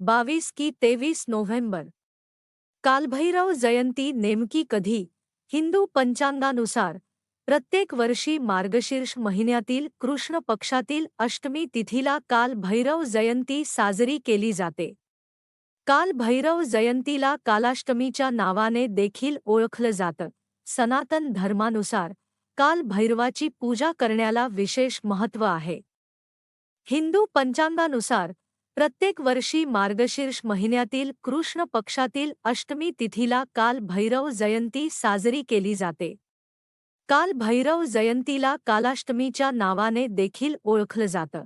बावीस की तेवीस नोव्हेंबर. कालभैरव जयंती नेमकी कधी? हिंदू पंचांगानुसार. प्रत्येक वर्षी मार्गशीर्ष महिन्यातील कृष्ण पक्षातील अष्टमी तिथीला काल भैरव जयंती साजरी केली जाते. काल भैरव जयंतीला कालाष्टमीच्या नावाने देखील ओळखलं जातं. सनातन धर्मानुसार काल भैरवाची पूजा करण्याला विशेष महत्त्व आहे. हिंदू पंचांगानुसार प्रत्येक वर्षी मार्गशीर्ष महिन्यातील कृष्ण पक्षातील अष्टमी तिथीला काल भैरव जयंती साजरी केली जाते. काल भैरव जयंतीला कालाष्टमीच्या नावाने देखील ओळखलं जातं.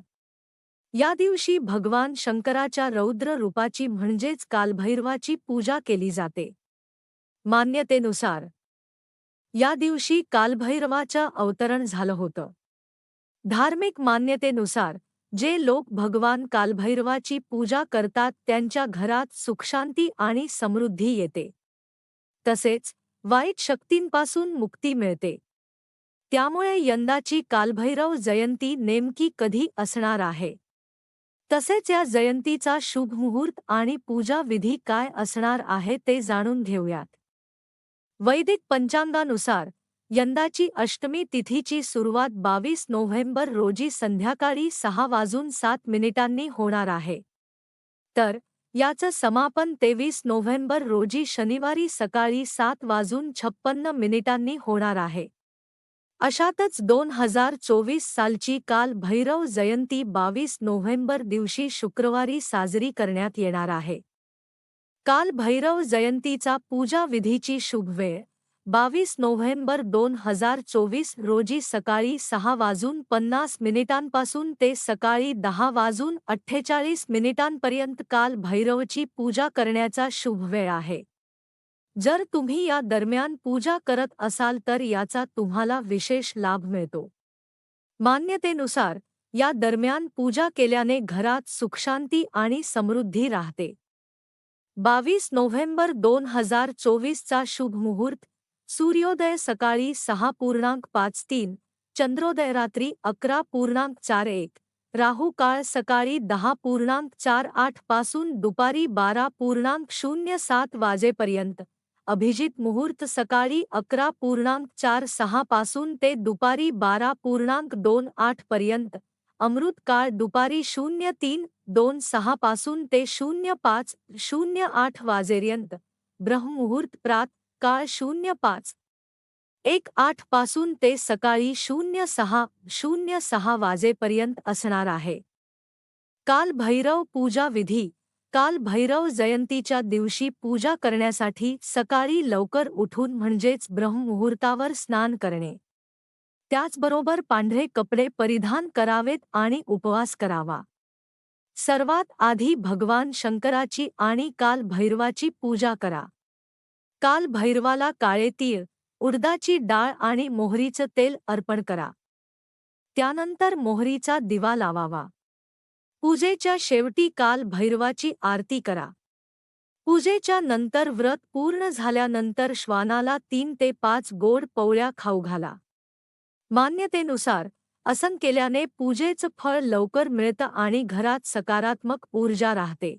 या दिवशी भगवान शंकराच्या रौद्र रूपाची म्हणजेच कालभैरवाची पूजा केली जाते. मान्यतेनुसार या दिवशी कालभैरवाचं अवतरण झालं होतं. धार्मिक मान्यतेनुसार जे लोक भगवान कालभैरवाची पूजा करतात त्यांच्या घरात सुखशांती आणि समृद्धी येते. तसेच वाईट शक्तींपासून मुक्ती मिळते. त्यामुळे यंदाची कालभैरव जयंती नेमकी कधी असणार आहे? तसेच या जयंतीचा शुभ मुहूर्त आणि पूजा विधी काय असणार आहे ते जाणून घेऊयात. वैदिक पंचांगानुसार यंदाची अष्टमी तिथीची सुरुवात बावीस नोव्हेंबर रोजी संध्याकाळी सहा वाजून सात मिनिटांनी होणार आहे. तर याचं समापन तेवीस नोव्हेंबर रोजी शनिवारी सकाळी सात वाजून छप्पन्न मिनिटांनी होणार आहे. अशातच दोन हजार चोवीस सालची काल भैरव जयंती बावीस नोव्हेंबर दिवशी शुक्रवारी साजरी करण्यात येणार आहे. काल भैरव जयंतीचा पूजा विधीची शुभवेळ बावीस नोव्हेंबर दोन हजार चोवीस रोजी सकाळी सहा वाजून पन्नास मिनिटांपासून ते सकाळी दहा वाजून अठ्ठेचाळीस मिनिटांपर्यंत काल भैरवची पूजा करण्याचा शुभ वेळ आहे. जर तुम्ही या दरम्यान पूजा करत असाल तर याचा तुम्हाला विशेष लाभ मिळतो. मान्यतेनुसार या दरम्यान पूजा केल्याने घरात सुखशांती आणि समृद्धी राहते. बावीस नोव्हेंबर दोन हजार चोवीसचा शुभ मुहूर्त सूर्योदय सकाळी सहा पूर्णांक पाच तीन, चंद्रोदय रात्री अकरा पूर्णांक चार एक, राहू काळ सकाळी दहा पूर्णांक चार आठ पासून दुपारी बारा पूर्णांक शून्य सात वाजेपर्यंत, अभिजित मुहूर्त सकाळी अकरा पूर्णांक चार सहा पासून ते दुपारी बारा पूर्णांक दोन आठ पर्यंत, अमृत काळ दुपारी शून्य तीन, दोन सहा पासून ते शून्य पाच, शून्य आठ वाजेपर्यंत, ब्रह्ममुहूर्त प्रात काळ शून्य पाच? एक आठपासून ते सकाळी शून्य सहा शून्य सहा वाजेपर्यंत असणार आहे. काल भैरव पूजा विधी काल भैरव जयंतीच्या दिवशी पूजा करण्यासाठी सकाळी लवकर उठून म्हणजेच ब्रह्ममुहूर्तावर स्नान करणे. त्याचबरोबर पांढरे कपडे परिधान करावेत आणि उपवास करावा. सर्वात आधी भगवान शंकराची आणि काल भैरवाची पूजा करा. काल भैरवाला काळे तीळ उडदाची डाळ आणि मोहरीचं तेल अर्पण करा. त्यानंतर मोहरीचा दिवा लावावा. पूजेच्या शेवटी काल भैरवाची आरती करा. पूजेच्या नंतर व्रत पूर्ण झाल्यानंतर श्वानाला तीन ते पाच गोड पवळ्या खाऊ घाला. मान्यतेनुसार असं केल्याने पूजेचं फळ लवकर मिळतं आणि घरात सकारात्मक ऊर्जा राहते.